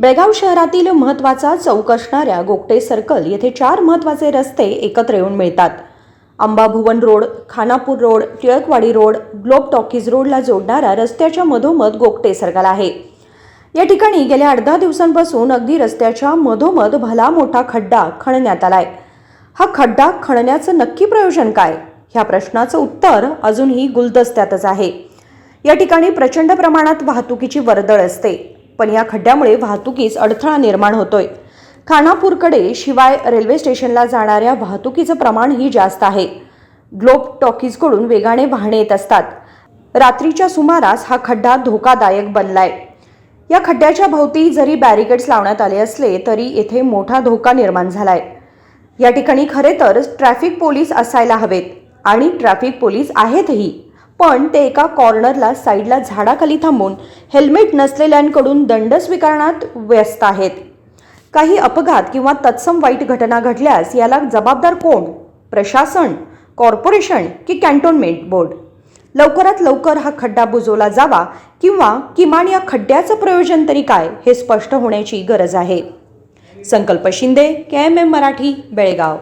बेळगाव शहरातील महत्त्वाचा चौक असणाऱ्या गोगटे सर्कल येथे चार महत्त्वाचे रस्ते एकत्र येऊन मिळतात. Ambabhuvan road Khanapur road Tilakwadi road globe talkies रोडला जोडणारा रस्त्याच्या मधोमध गोगटे सर्कल आहे. या ठिकाणी गेल्या अर्धा दिवसांपासून अगदी रस्त्याच्या मधोमध भला मोठा खड्डा खणण्यात आलाय. हा खड्डा खणण्याचं नक्की प्रयोजन काय? ह्या प्रश्नाचं उत्तर अजूनही गुलदस्त्यातच आहे. या ठिकाणी प्रचंड प्रमाणात वाहतुकीची वर्दळ असते. पण या खड्ड्यामुळे वाहतुकीस अडथळा निर्माण होतोय. खानापूरकडे शिवाय रेल्वे स्टेशनला जाणाऱ्या वाहतुकीचं प्रमाणही जास्त आहे. ग्लोब टॉकीजकडून वेगाने वाहने येत असतात. रात्रीच्या सुमारास हा खड्डा धोकादायक बनलाय. या खड्ड्याच्या भोवती जरी बॅरिकेड्स लावण्यात आले असले तरी येथे मोठा धोका निर्माण झालाय. या ठिकाणी खरे तर ट्रॅफिक पोलीस असायला हवेत आणि ट्रॅफिक पोलीस आहेतही. पण ते एका कॉर्नरला साईडला झाडाखाली थांबून हेल्मेट नसलेल्यांकडून दंड स्वीकारण्यात व्यस्त आहेत. काही अपघात किंवा तत्सम वाईट घटना घडल्यास याला जबाबदार कोण? प्रशासन कॉर्पोरेशन की कॅन्टोन्मेंट बोर्ड? लवकरात लवकर हा खड्डा बुजवला जावा किंवा किमान या खड्ड्याचं प्रयोजन तरी काय हे स्पष्ट होण्याची गरज आहे. Sankalp Shinde K M M Marathi Belgaum.